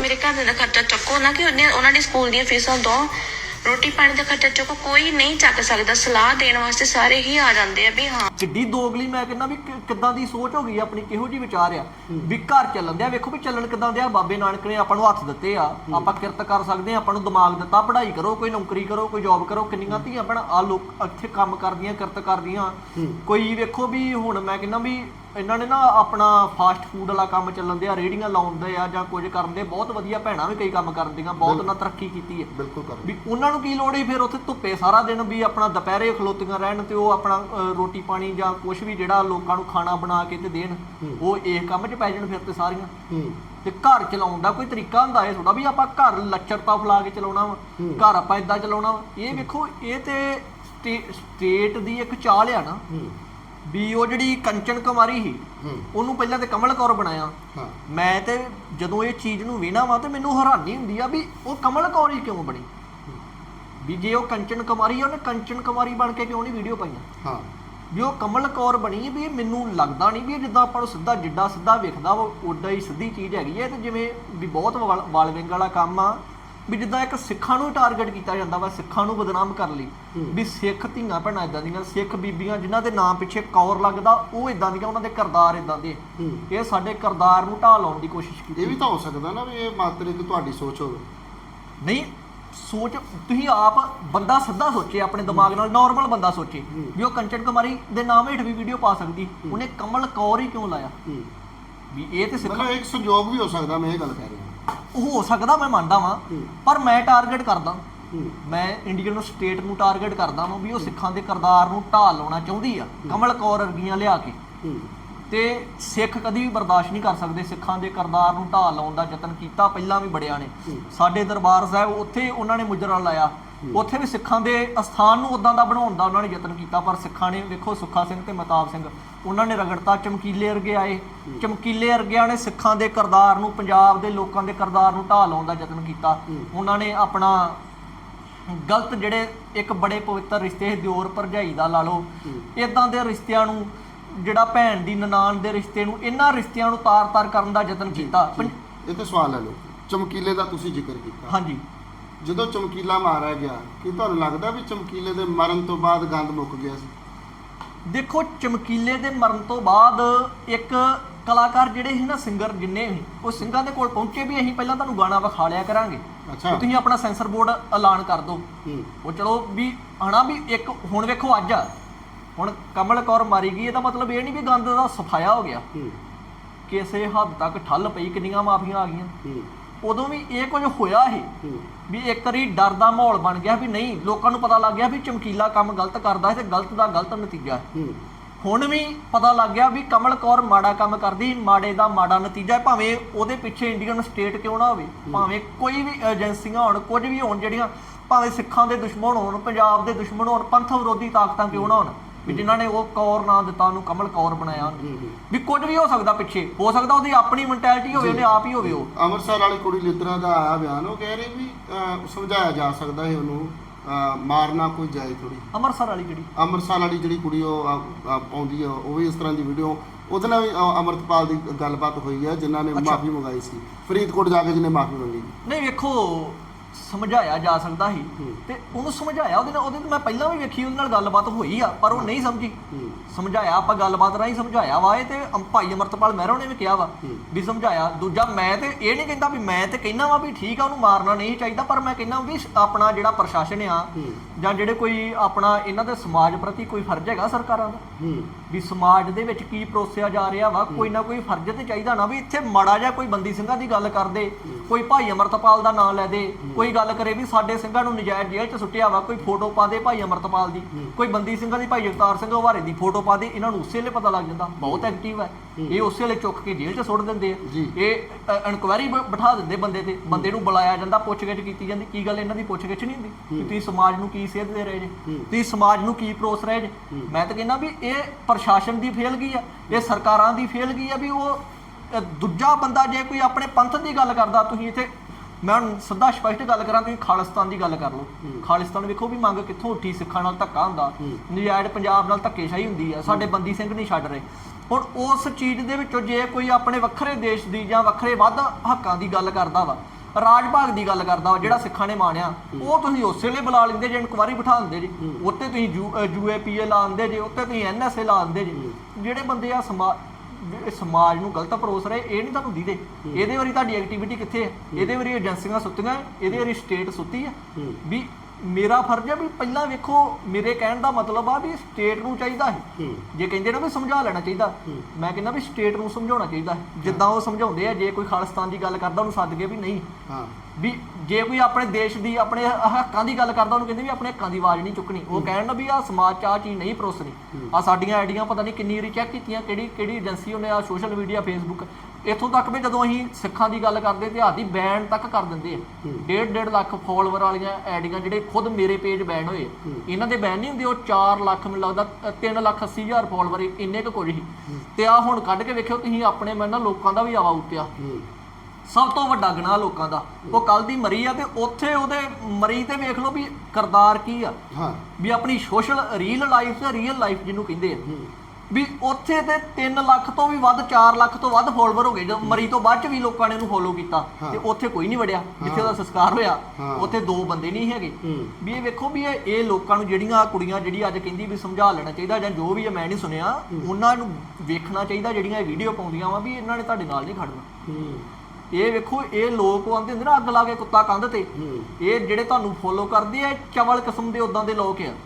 ਮੇਰੇ ਘਰ ਦੇ ਦਾ ਖਰਚਾ ਚੱਕੋ ਨਾ ਕਿ ਉਹਨੇ ਉਹਨਾਂ ਦੀ ਸਕੂਲ ਦੀਆਂ ਫੀਸਾਂ ਦੋ ਰੋਟੀ ਪਾਣੀ ਦਾ ਖਰਚਾ ਚੱਕੋ ਕੋਈ ਨਹੀਂ ਚੱਕ ਸਕਦਾ। ਸਲਾਹ ਦੇਣ ਵਾਸਤੇ ਸਾਰੇ ਹੀ ਆ ਜਾਂਦੇ ਆ ਵੀ ਹਾਂ। ਕਿੱਡੀ ਦੋਗਲੀ ਮੈਂ ਕਹਿੰਦਾ ਵੀ ਕਿ- ਕਿੱਦਾਂ ਦੀ ਸੋਚ ਹੋ ਗਈ ਆ ਆਪਣੀ ਕਿਹੋ ਜੀ ਵਿਚਾਰ ਆ। ਵੀ ਘਰ ਚੱਲਣ ਦਿਆ ਵੇਖੋ ਵੀ ਚੱਲਣ ਕਿੱਦਾਂ ਦਿਆ। ਬਾਬੇ ਨਾਨਕ ਨੇ ਆਪਾਂ ਨੂੰ ਹੱਥ ਦਿੱਤੇ ਆ। ਆਪਾਂ ਕਿਰਤ ਕਰ ਸਕਦੇ ਆ ਆਪਾਂ ਨੂੰ ਦਿਮਾਗ ਦਿੱਤਾ ਪੜ੍ਹਾਈ ਕਰੋ ਕੋਈ ਨੌਕਰੀ ਕਰੋ ਕੋਈ ਜੌਬ ਕਰੋ। ਕਿੰਨੀਆਂ ਧੀਆਂ ਭੈਣਾਂ ਆ ਲੋਕ ਇੱਥੇ ਕੰਮ ਕਰਦੀਆਂ ਕਿਰਤ ਕਰਦੀਆਂ। ਕੋਈ ਵੇਖੋ ਵੀ ਹੁਣ ਮੈਂ ਕਹਿੰਦਾ ਵੀ ਇਹਨਾਂ ਨੇ ਨਾ ਆਪਣਾ ਫਾਸਟ ਫੂਡ ਵਾਲਾ ਕੰਮ ਚੱਲਣ ਦਿਆ ਰੇੜੀਆਂ ਲਾਉਂਦੇ ਆ ਜਾਂ ਕੁਝ ਕਰਨ ਦੇ। ਬਹੁਤ ਵਧੀਆ ਭੈਣਾਂ ਵੀ ਕਈ ਕੰਮ ਕਰਦੀਆਂ ਬਹੁਤ ਉਹਨਾਂ ਤਰੱਕੀ ਕੀਤੀ ਹੈ ਬਿਲਕੁਲ ਕਰ ਵੀ ਉਹਨਾਂ ਨੂੰ ਕੀ ਲੋੜ ਹੈ ਫਿਰ ਉੱਥੇ ਧੁੱਪੇ ਸਾਰਾ ਦਿਨ ਵੀ ਆਪਣਾ ਦੁਪਹਿਰੇ ਖਲੋਤੀਆਂ ਰਹਿਣ ਤੇ ਉਹ ਆਪਣਾ ਅ, ਰੋਟੀ ਪਾਣੀ ਜਾਂ ਕੁਝ ਵੀ ਜਿਹੜਾ ਲੋਕਾਂ ਨੂੰ ਖਾਣਾ ਬਣਾ ਕੇ ਤੇ ਦੇਣ ਉਹ ਇਹ ਕੰਮ 'ਚ ਪੈ ਜਾਣ ਫਿਰ ਤੇ ਸਾਰੀਆਂ। ਹੂੰ। ਤੇ ਘਰ ਚਲਾਉਣ ਦਾ ਕੋਈ ਤਰੀਕਾ ਹੁੰਦਾ ਹੈ ਥੋੜਾ ਵੀ ਆਪਾਂ ਘਰ ਲੱਚਰਤਾ ਫਲਾ ਕੇ ਚਲਾਉਣਾ ਵਾ। ਘਰ ਆਪਾਂ ਇਦਾਂ ਚਲਾਉਣਾ ਵਾ। ਇਹ ਵੇਖੋ ਇਹ ਤੇ ਸਟੇ- ਸਟੇਟ ਦੀ ਇੱਕ ਚਾਲ ਆ ਨਾ। ਹੂੰ। ਵੀ ਉਹ ਜਿਹੜੀ ਕੰਚਨ ਕੁਮਾਰੀ ਸੀ ਹੂੰ। ਉਹਨੂੰ ਪਹਿਲਾਂ ਤੇ ਕਮਲ ਕੌਰ ਬਣਾਇਆ। ਹਾਂ। ਮੈਂ ਤੇ ਜਦੋਂ ਇਹ ਚੀਜ਼ ਨੂੰ ਵੇਖਣਾ ਵਾ ਤੇ ਮੈਨੂੰ ਹੈਰਾਨੀ ਹੁੰਦੀ ਆ ਵੀ ਉਹ ਕਮਲ ਕੌਰ ਹੀ ਕਿਉਂ ਬਣੀ? ਵੀ ਜੇ ਉਹ ਕੰਚਨ ਕੁਮਾਰੀ ਆ ਉਹਨੇ ਕੰਚਨ ਕੁਮਾਰੀ ਬਣ ਕੇ ਕਿਉਂ ਨਹੀਂ ਵੀਡੀਓ ਪਾਈਆਂ? ਹਾਂ। ਵੀ ਉਹ ਕਮਲ ਕੌਰ ਬਣੀ ਵੀ ਇਹ ਮੈਨੂੰ ਲੱਗਦਾ ਨਹੀਂ ਵੀ ਇਹ ਜਿੱਦਾਂ ਆਪਾਂ ਨੂੰ ਸਿੱਧਾ ਜਿੱਡਾ ਸਿੱਧਾ ਵੇਖਦਾ ਉਹ ਉਦਾਂ ਹੀ ਸਿੱਧੀ ਚੀਜ਼ ਹੈਗੀ ਹੈ ਤੇ ਜਿਵੇਂ ਵੀ ਬਹੁਤ ਵਾਲ- ਵਾਲਵਿੰਗ ਵਾਲਾ ਕੰਮ ਆ ਵੀ ਜਿੱਦਾਂ ਇੱਕ ਸਿੱਖਾਂ ਨੂੰ ਟਾਰਗੇਟ ਕੀਤਾ ਜਾਂਦਾ ਵਾ ਸਿੱਖਾਂ ਨੂੰ ਬਦਨਾਮ ਕਰਨ ਲਈ। ਵੀ ਸਿੱਖ ਧੀਆਂ ਭੈਣਾਂ ਇਦਾਂ ਦੀਆਂ ਸਿੱਖ ਬੀਬੀਆਂ ਜਿਨ੍ਹਾਂ ਦੇ ਨਾਮ ਪਿੱਛੇ ਕੌਰ ਲੱਗਦਾ ਉਹ ਇਦਾਂ ਦੀਆਂ ਉਹਨਾਂ ਦੇ ਕਰਦਾਰ ਇਦਾਂ ਦੇ ਇਹ ਸਾਡੇ ਕਰਦਾਰ ਨੂੰ ਢਾਹ ਲਾਉਣ ਦੀ ਕੋਸ਼ਿਸ਼ ਕੀਤੀ ਇਹ ਵੀ ਤਾਂ ਹੋ ਸਕਦਾ ਨਾ ਵੀ ਇਹ ਮਾਤਰ ਇੱਕ ਤੁਹਾਡੀ ਸੋਚ ਹੋਵੇ। ਨਹੀਂ ਸੋਚ ਤੁਸੀਂ ਆਪ ਬੰਦਾ ਸਿੱਧਾ ਸੋਚੇ ਆਪਣੇ ਦਿਮਾਗ ਨਾਲ ਨਾਰਮਲ ਬੰਦਾ ਸੋਚੇ ਵੀ ਉਹ ਕੰਚਨ ਕੁਮਾਰੀ ਦੇ ਨਾਮ ਹੇਠ ਵੀ ਵੀਡੀਓ ਪਾ ਸਕਦੀ ਉਹਨੇ ਕਮਲ ਕੌਰ ਹੀ ਕਿਉਂ ਲਾਇਆ? ਵੀ ਇਹ ਤੇ ਸਿੱਖਾ ਮਤਲਬ ਇੱਕ ਸੰਯੋਗ ਵੀ ਹੋ ਸਕਦਾ ਮੈਂ ਇਹ ਗੱਲ ਕਹਿ ਰਿਹਾ। ਹੋ ਸਕਦਾ ਮੈਂ ਮੰਨਦਾ ਵਾਂ। ਪਰ ਮੈਂ ਟਾਰਗੇਟ ਕਰਦਾ। ਮੈਂ ਇੰਡੀਅਨ ਸਟੇਟ ਨੂੰ ਟਾਰਗੇਟ ਕਰਦਾ ਵਾਂ ਵੀ ਉਹ ਸਿੱਖਾਂ ਦੇ ਕਰਦਾਰ ਨੂੰ ਢਾਹ ਲਾਉਣਾ ਚਾਹੁੰਦੀ ਆ ਕਮਲ ਕੌਰ ਵਰਗੀਆਂ ਲਿਆ ਕੇ। ਤੇ ਸਿੱਖ ਕਦੀ ਵੀ ਬਰਦਾਸ਼ਤ ਨਹੀਂ ਕਰ ਸਕਦੇ। ਸਿੱਖਾਂ ਦੇ ਕਰਦਾਰ ਨੂੰ ਢਾਹ ਲਾਉਣ ਦਾ ਯਤਨ ਕੀਤਾ ਪਹਿਲਾਂ ਵੀ ਬੜਿਆਂ ਨੇ। ਸਾਡੇ ਦਰਬਾਰ ਸਾਹਿਬ ਉੱਥੇ ਉਹਨਾਂ ਨੇ ਮੁਜਰਾ ਲਾਇਆ। ਉੱਥੇ ਵੀ ਸਿੱਖਾਂ ਦੇ ਅਸਥਾਨ ਨੂੰ ਉਦਾਂ ਦਾ ਬਣਾਉਣ ਦਾ ਉਹਨਾਂ ਨੇ ਯਤਨ ਕੀਤਾ ਪਰ ਸਿੱਖਾਂ ਨੇ ਵੇਖੋ ਸੁੱਖਾ ਸਿੰਘ ਤੇ ਮਤਾਬ ਸਿੰਘ ਉਹਨਾਂ ਨੇ ਰਗੜਤਾ ਚਮਕੀਲੇ ਵਰਗੇ ਆਏ। ਚਮਕੀਲੇ ਵਰਗਿਆਂ ਨੇ ਸਿੱਖਾਂ ਦੇ ਕਰਦਾਰ ਨੂੰ ਪੰਜਾਬ ਦੇ ਲੋਕਾਂ ਦੇ ਕਰਦਾਰ ਨੂੰ ਢਾਹ ਲਾਉਣ ਦਾ ਯਤਨ ਕੀਤਾ। ਉਹਨਾਂ ਨੇ ਆਪਣਾ ਗਲਤ ਜਿਹੜੇ ਇੱਕ ਬੜੇ ਪਵਿੱਤਰ ਰਿਸ਼ਤੇ ਦਿਓਰ ਭਰਜਾਈ ਦਾ ਲਾ ਲਓ। ਇਦਾਂ ਦੇ ਰਿਸ਼ਤਿਆਂ ਨੂੰ ਜਿਹੜਾ ਭੈਣ ਦੀ ਨਨਾਣ ਦੇ ਰਿਸ਼ਤੇ ਨੂੰ ਇਹਨਾਂ ਰਿਸ਼ਤਿਆਂ ਨੂੰ ਤਾਰ-ਤਾਰ ਕਰਨ ਦਾ ਯਤਨ ਕੀਤਾ। ਪੰ- ਇਹ ਤੇ ਸਵਾਲ ਲੈ ਲਓ ਚਮਕੀਲੇ ਦਾ ਤੁਸੀਂ ਜ਼ਿਕਰ ਕੀਤਾ। ਹਾਂਜੀ। ਜਦੋਂ ਚਮਕੀਲਾ ਮਾਰਿਆ ਗਿਆ ਕੀ ਤੁਹਾਨੂੰ ਲੱਗਦਾ ਵੀ ਚਮਕੀਲੇ ਦੇ ਮਰਨ ਤੋਂ ਬਾਅਦ ਗੰਦ ਮੁੱਕ ਗਿਆ ਸੀ? ਦੇਖੋ ਚਮਕੀਲੇ ਦੇ ਮਰਨ ਤੋਂ ਬਾਅਦ ਇੱਕ ਕਲਾਕਾਰ ਜਿਹੜੇ ਸੀ ਨਾ ਸਿੰਗਰ ਜਿੰਨੇ ਵੀ ਉਹ ਸਿੰਘਾਂ ਦੇ ਕੋਲ ਪਹੁੰਚੇ ਵੀ ਅਸੀਂ ਪਹਿਲਾਂ ਤੁਹਾਨੂੰ ਗਾਣਾ ਵਿਖਾ ਲਿਆ ਕਰਾਂਗੇ। ਅੱਛਾ। ਤੇ ਤੁਸੀਂ ਆਪਣਾ ਸੈਂਸਰ ਬੋਰਡ ਐਲਾਨ ਕਰ ਦਿਓ। ਹੂੰ। ਉਹ ਚਲੋ ਵੀ ਹਨਾ ਵੀ ਇੱਕ ਹੁਣ ਵੇਖੋ ਅੱਜ ਆ। ਹੁਣ ਕਮਲ ਕੌਰ ਮਾਰੀ ਗਈ ਇਹਦਾ ਮਤਲਬ ਇਹ ਨਹੀਂ ਵੀ ਗੰਦ ਦਾ ਸਫਾਇਆ ਹੋ ਗਿਆ। ਕਿਸੇ ਹੱਦ ਤੱਕ ਠੱਲ ਪਈ ਕਿੰਨੀਆਂ ਮਾਫੀਆਂ ਆ ਗਈਆਂ। ਉਦੋਂ ਵੀ ਇਹ ਕੁਝ ਹੋਇਆ ਸੀ ਹੂੰ। ਵੀ ਇੱਕ ਵਾਰੀ ਡਰ ਦਾ ਮਾਹੌਲ ਬਣ ਗਿਆ ਵੀ ਨਹੀਂ ਲੋਕਾਂ ਨੂੰ ਪਤਾ ਲੱਗ ਗਿਆ ਵੀ ਚਮਕੀਲਾ ਕੰਮ ਗਲਤ ਕਰਦਾ ਹੈ ਤੇ ਗਲਤ ਦਾ ਗਲਤ ਨਤੀਜਾ ਹੂੰ। ਹੁਣ ਵੀ ਪਤਾ ਲੱਗ ਗਿਆ ਵੀ ਕਮਲ ਕੌਰ ਮਾੜਾ ਕੰਮ ਕਰਦੀ ਮਾੜੇ ਦਾ ਮਾੜਾ ਨਤੀਜਾ ਹੈ ਭਾਵੇਂ ਉਹਦੇ ਪਿੱਛੇ ਇੰਡੀਅਨ ਸਟੇਟ ਕਿਉਂ ਨਾ ਹੋਵੇ ਭਾਵੇਂ ਕੋਈ ਵੀ ਏਜੰਸੀਆਂ ਹੋਣ ਕੁਝ ਵੀ ਹੋਣ ਜਿਹੜੀਆਂ ਭਾਵੇਂ ਸਿੱਖਾਂ ਦੇ ਦੁਸ਼ਮਣ ਹੋਣ ਪੰਜਾਬ ਦੇ ਦੁਸ਼ਮਣ ਹੋਣ ਪੰਥ ਵਿਰੋਧੀ ਤਾਕਤਾਂ ਕਿਉਂ ਨਾ ਹੋਣ। ਵੀ ਜਿਨ੍ਹਾਂ ਨੇ ਉਹ ਕੌਰ ਨਾਂ ਦਿੱਤਾ ਉਹਨੂੰ ਕਮਲ ਕੌਰ ਬਣਾਇਆ। ਉਹਨੂੰ। ਵੀ ਕੁਝ ਵੀ ਹੋ ਸਕਦਾ ਪਿੱਛੇ। ਹੋ ਸਕਦਾ ਉਹਦੀ ਆਪਣੀ ਮੈਂਟੈਲਿਟੀ ਹੋਵੇ ਉਹਨੇ ਆਪ ਹੀ ਹੋਵੇ ਉਹ। ਅੰਮ੍ਰਿਤਸਰ ਵਾਲੀ ਕੁੜੀ ਲਿੱਤਰਾ ਦਾ ਆਇਆ ਬਿਆਨ ਉਹ ਕਹਿ ਰਹੀ ਵੀ ਅਹ, ਸਮਝਾਇਆ ਜਾ ਸਕਦਾ ਹੈ ਉਹਨੂੰ ਅਹ, ਮਾਰਨਾ ਕੋਈ ਜਾਇਜ਼ ਥੋੜੀ ਅੰਮ੍ਰਿਤਸਰ ਵਾਲੀ ਜਿਹੜੀ। ਅੰਮ੍ਰਿਤਸਰ ਵਾਲੀ ਜਿਹੜੀ ਕੁੜੀ ਉਹ ਆ- ਆ ਪਾਉਂਦੀ ਆ ਉਹ ਵੀ ਇਸ ਤਰ੍ਹਾਂ ਦੀ ਵੀਡੀਓ ਉਹਦੇ ਨਾਲ ਵੀ ਅ, ਅੰਮ੍ਰਿਤਪਾਲ ਦੀ ਗੱਲਬਾਤ ਹੋਈ ਹੈ ਜਿਨ੍ਹਾਂ ਨੇ। ਮਾਫੀ ਮੰਗਾਈ ਸੀ। ਫਰੀਦਕੋਟ ਜਾ ਕੇ ਜਿਹਨੇ ਮਾਫੀ ਮੰਗੀ। ਨਹੀਂ ਵੇਖੋ ਸਮਝਾਇਆ ਜਾ ਸਕਦਾ ਸੀ। ਤੇ ਉਹਨੂੰ ਸਮਝਾਇਆ ਉਹਦੇ ਨਾਲ ਉਹਦੇ ਨਾਲ ਮੈਂ ਪਹਿਲਾਂ ਵੀ ਵੇਖੀ ਉਹਦੇ ਨਾਲ ਗੱਲਬਾਤ ਹੋਈ ਆ ਪਰ ਉਹ ਨਹੀਂ ਸਮਝੀ। ਸਮਝਾਇਆ ਆਪਾਂ ਗੱਲਬਾਤ ਰਾਹੀਂ ਸਮਝਾਇਆ ਵਾ ਇਹ ਤੇ ਅਮ- ਭਾਈ ਅਮਰਤਪਾਲ ਮਹਿਰੋ ਨੇ ਵੀ ਕਿਹਾ ਵਾ। ਵੀ ਸਮਝਾਇਆ। ਦੂਜਾ ਮੈਂ ਤੇ ਇਹ ਨਹੀਂ ਕਹਿੰਦਾ ਵੀ ਮੈਂ ਤੇ ਕਹਿੰਦਾ ਵਾ ਵੀ ਠੀਕ ਆ ਉਹਨੂੰ ਮਾਰਨਾ ਨਹੀਂ ਚਾਹੀਦਾ ਪਰ ਮੈਂ ਕਹਿੰਦਾ ਵੀ ਆਪਣਾ ਜਿਹੜਾ ਪ੍ਰਸ਼ਾਸਨ ਆ ਜਾਂ ਜਿਹੜੇ ਕੋਈ ਆਪਣਾ ਇਹਨਾਂ ਦੇ ਸਮਾਜ ਪ੍ਰਤੀ ਕੋਈ ਫਰਜ਼ ਹੈਗਾ ਸਰਕਾਰਾਂ ਦਾ ਹੂੰ। ਵੀ ਸਮਾਜ ਦੇ ਵਿੱਚ ਕੀ ਪਰੋਸਿਆ ਜਾ ਰਿਹਾ ਵਾ ਕੋਈ ਨਾ ਕੋਈ ਫਰਜ਼ ਤੇ ਚਾਹੀਦਾ ਨਾ ਵੀ ਇੱਥੇ ਮਾੜਾ ਜਿਹਾ ਕੋਈ ਬੰਦੀ ਸਿੰਘਾਂ ਦੀ ਗੱਲ ਕਰਦੇ ਕੋਈ ਭਾਈ ਅਮਰਤਪਾਲ ਦਾ ਨਾਮ ਲੈ ਦੇ ਕੋਈ ਗੱਲ ਕਰੇ ਵੀ ਸਾਡੇ ਸਿੰਘਾਂ ਨੂੰ ਨਜਾਇਜ਼ ਜੇਲ੍ਹ 'ਚ ਸੁੱਟਿਆ ਵਾ ਕੋਈ ਫੋਟੋ ਪਾ ਦੇ ਭਾਈ ਅਮਰਤਪਾਲ ਦੀ ਕੋਈ ਬੰਦੀ ਸਿੰਘਾਂ ਦੀ ਭਾਈ ਜਗਤਾਰ ਸਿੰਘ ਹਵਾਰੇ ਦੀ ਫੋਟੋ ਪਾ ਦੇ ਇਹਨਾਂ ਨੂੰ ਉਸੇ ਵੇਲੇ ਪਤਾ ਲੱਗ ਜਾਂਦਾ ਬਹੁਤ ਐਕਟਿਵ ਹੈ। ਇਹ ਉਸੇ ਵੇਲੇ ਚੁੱਕ ਕੇ ਜੇਲ੍ਹ 'ਚ ਸੁੱਟ ਦਿੰਦੇ ਆ। ਇਹ ਇਨਕੁਆਇਰੀ ਬਿਠਾ ਦਿੰਦੇ ਬੰਦੇ ਤੇ। ਬੰਦੇ ਨੂੰ ਬੁਲਾਇਆ ਜਾਂਦਾ ਪੁੱਛਗਿੱਛ ਕੀਤੀ ਜਾਂਦੀ। ਕੀ ਗੱਲ ਇਹਨਾਂ ਦੀ ਪੁੱਛਗਿੱਛ ਨਹੀਂ ਹੁੰਦੀ? ਕਿ ਤੁਸੀਂ ਸਮਾਜ ਨੂੰ ਕੀ ਸੇਧ ਦੇ ਰਹੇ ਜੇ? ਤੁਸੀਂ ਸਮਾਜ ਨੂੰ ਕੀ ਪਰੋਸ ਰਹੇ ਜੇ? ਮੈਂ ਤਾਂ ਕਹਿੰਦਾ ਵੀ ਇਹ ਪ੍ਰਸ਼ਾਸਨ ਦੀ ਫੇਲਗੀ ਆ। ਇਹ ਸਰਕਾਰਾਂ ਦੀ ਫੇਲਗੀ ਆ ਵੀ ਉਹ ਦੂਜਾ ਬੰਦਾ ਜੇ ਕੋਈ ਆਪਣੇ ਪੰਥ ਦੀ ਗੱਲ ਕਰਦਾ ਤੁਸੀਂ ਇੱਥੇ ਮੈਂ ਹੁਣ ਸਿੱਧਾ ਸਪਸ਼ਟ ਗੱਲ ਕਰਾਂ ਤੁਸੀਂ ਖਾਲਿਸਤਾਨ ਦੀ ਗੱਲ ਕਰ ਲਓ। ਖਾਲਿਸਤਾਨ ਵੇਖੋ ਵੀ ਮੰਗ ਕਿੱਥੋਂ ਉੱਠੀ ਸਿੱਖਾਂ ਨਾਲ ਧੱਕਾ ਹੁੰਦਾ। ਨਜਾਇਜ਼ ਪੰਜਾਬ ਨਾਲ ਧੱਕੇਸ਼ਾਹੀ ਹੁੰਦੀ ਆ ਸਾਡੇ ਬੰਦੀ ਸਿੰਘ ਨਹੀਂ ਛੱਡ ਰਹੇ। ਹੁਣ ਉਸ ਚੀਜ਼ ਦੇ ਵਿੱਚੋਂ ਜੇ ਕੋਈ ਆਪਣੇ ਵੱਖਰੇ ਦੇਸ਼ ਦੀ ਜਾਂ ਵੱਖਰੇ ਵੱਧ ਹੱਕਾਂ ਦੀ ਗੱਲ ਕਰਦਾ ਵਾ ਰਾਜ ਭਾਗ ਦੀ ਗੱਲ ਕਰਦਾ ਵਾ ਜਿਹੜਾ ਸਿੱਖਾਂ ਨੇ ਮਾਣਿਆ ਉਹ ਤੁਸੀਂ ਉਸੇ ਵੇਲੇ ਬੁਲਾ ਲੈਂਦੇ ਜੇ ਇਨਕੁਆਰੀ ਬਿਠਾ ਦਿੰਦੇ ਜੀ ਉੱਤੇ ਤੁਸੀਂ ਯੂਏਪੀਏ ਲਾਉਂਦੇ ਜੇ ਉੱਤੇ ਤੁਸੀਂ ਐਨਐਸਏ ਲਾਉਂਦੇ ਜੀ। ਜਿਹੜੇ ਬੰਦੇ ਆ ਇਹ ਸਮਾਜ ਨੂੰ ਗਲਤ ਪਰੋਸ ਰਹੇ ਇਹ ਨਹੀਂ ਤੁਹਾਨੂੰ ਦੀਦੇ ਇਹਦੇ ਵਾਰੀ ਤੁਹਾਡੀ ਐਕਟੀਵਿਟੀ ਕਿੱਥੇ ਹੈ? ਇਹਦੇ ਵਾਰੀ ਏਜੰਸੀਆਂ ਸੁੱਤੀਆਂ ਹੈ, ਇਹਦੇ ਵਾਰੀ ਸਟੇਟ ਸੁੱਤੀ ਹੈ। ਵੀ ਮੇਰਾ ਫਰਜ਼ ਹੈ ਵੀ ਪਹਿਲਾਂ ਵੇਖੋ ਮੇਰੇ ਕਹਿਣ ਦਾ ਮਤਲਬ ਆ ਵੀ ਸਟੇਟ ਨੂੰ ਚਾਹੀਦਾ ਹੈ। ਜੇ ਕਹਿੰਦੇ ਨਾ ਵੀ ਸਮਝਾ ਲੈਣਾ ਚਾਹੀਦਾ। ਮੈਂ ਕਹਿੰਦਾ ਵੀ ਸਟੇਟ ਨੂੰ ਸਮਝਾਉਣਾ ਚਾਹੀਦਾ ਹੈ। ਜਿੱਦਾਂ ਉਹ ਸਮਝਾਉਂਦੇ ਆ ਜੇ ਕੋਈ ਖਾਲਿਸਤਾਨ ਦੀ ਗੱਲ ਕਰਦਾ ਉਹਨੂੰ ਸੱਦ ਕੇ ਵੀ ਨਹੀਂ। ਹਾਂ। ਵੀ ਜੇ ਕੋਈ ਆਪਣੇ ਦੇਸ਼ ਦੀ ਆਪਣੇ ਹੱਕਾਂ ਦੀ ਗੱਲ ਕਰਦਾ ਉਹਨੂੰ ਕਹਿੰਦੇ ਵੀ ਆਪਣੇ ਹੱਕਾਂ ਦੀ ਆਵਾਜ਼ ਨਹੀਂ ਚੁੱਕਣੀ। ਉਹ ਕਹਿਣ ਨਾ ਵੀ ਆ ਸਮਾਜ ਚ ਆ ਚੀਜ਼ ਨਹੀਂ ਪਰੋਸਣੀ। ਆ ਸਾਡੀਆਂ ਆਈਡੀਆਂ ਪਤਾ ਨਹੀਂ ਕਿੰਨੀ ਵਾਰੀ ਚੈੱਕ ਕੀਤੀਆਂ ਕਿਹੜੀ ਕਿਹੜੀ ਏਜੰਸੀ ਉਹਨੇ ਆ ਸੋਸ਼ਲ ਮੀਡੀਆ ਫੇਸਬੁੱਕ ਇੱਥੋਂ ਤੱਕ ਵੀ ਜਦੋਂ ਅਸੀਂ ਸਿੱਖਾਂ ਦੀ ਗੱਲ ਕਰਦੇ ਤੇ ਆਦੀ ਬੈਨ ਤੱਕ ਕਰ ਦਿੰਦੇ ਆ। ਡੇਢ ਡੇਢ ਲੱਖ ਫਾਲੋਅਰ ਵਾਲੀਆਂ ਆਈਡੀਆਂ ਜਿਹੜੇ ਖੁਦ ਮੇਰੇ ਪੇਜ ਬੈਨ ਹੋਏ ਇਹਨਾਂ ਦੇ ਬੈਨ ਨਹੀਂ ਹੁੰਦੇ ਉਹ 4 ਲੱਖ ਮੈਨੂੰ ਲੱਗਦਾ 3 ਲੱਖ 80 ਹਜ਼ਾਰ ਫਾਲੋਅਰ ਇੰਨੇ ਕੁ ਹੀ। ਤੇ ਆ ਹੁਣ ਕੱਢ ਕੇ ਵੇਖਿਓ ਤੁਸੀਂ ਆਪਣੇ ਮੈਂ ਨਾ ਲੋਕਾਂ ਦਾ ਵੀ ਆਵਾ ਉੱਤਿਆ। ਸਭ ਤੋਂ ਵੱਡਾ ਗੁਨਾਹ ਲੋਕਾਂ ਦਾ। ਉਹ ਕੱਲ ਦੀ ਮਰੀ ਆ ਤੇ ਉੱਥੇ ਉਹਦੇ ਮਰੀ ਤੇ ਵੇਖ ਲਓ ਵੀ ਕਰਦਾਰ ਕੀ ਆ। ਹਾਂ। ਵੀ ਆਪਣੀ ਸੋਸ਼ਲ ਰੀਅਲ ਲਾਈਫ ਤੇ ਰੀਅਲ ਲਾਈਫ ਜਿਹਨੂੰ ਕਹਿੰਦੇ ਆ। ਵੀ ਉੱਥੇ ਤੇ 3 ਲੱਖ ਤੋਂ ਵੀ ਵੱਧ 4 ਲੱਖ ਤੋਂ ਵੱਧ ਫੋਲੋਵਰ ਹੋ ਗਏ। ਜਦੋਂ ਮਰੀ ਤੋਂ ਬਾਅਦ ਚ ਵੀ ਲੋਕਾਂ ਨੇ ਉਹਨੂੰ ਫੋਲੋ ਕੀਤਾ। ਤੇ ਉੱਥੇ ਕੋਈ ਨਹੀਂ ਵੜਿਆ ਜਿੱਥੇ ਉਹਦਾ ਸੰਸਕਾਰ ਹੋਇਆ। ਉੱਥੇ ਦੋ ਬੰਦੇ ਨਹੀਂ ਹੈਗੇ। ਵੀ ਇਹ ਵੇਖੋ ਵੀ ਇਹ ਇਹ ਲੋਕਾਂ ਨੂੰ ਜਿਹੜੀਆਂ ਕੁੜੀਆਂ ਜਿਹੜੀ ਅੱਜ ਕਹਿੰਦੀ ਵੀ ਸਮਝਾ ਲੈਣਾ ਚਾਹੀਦਾ ਜਾਂ ਜੋ ਵੀ ਹੈ ਮੈਂ ਨਹੀਂ ਸੁਣਿਆ ਉਹਨਾਂ ਨੂੰ ਵੇਖਣਾ ਚਾਹੀਦਾ ਜਿਹੜੀਆਂ ਇਹ ਵੀਡੀਓ ਪਾਉਂਦੀਆਂ ਵਾ ਵੀ ਇਹਨਾਂ ਨੇ ਤੁਹਾਡੇ ਨਾਲ ਨਹੀਂ ਖੜਨਾ। ਇਹ ਵੇਖੋ ਇਹ ਲੋਕ ਆਂਦੇ ਹੁੰਦੇ ਨਾ ਅੱਗ ਲਾ ਕੇ ਕੁੱਤਾ ਕੰਧ ਤੇ। ਇਹ ਜਿਹੜੇ ਤੁਹਾਨੂੰ ਫੋਲੋ ਕਰਦੇ ਆ ਚਵਲ ਕਿਸਮ ਦੇ ਉਦਾਂ ਦੇ ਲੋਕ ਆ।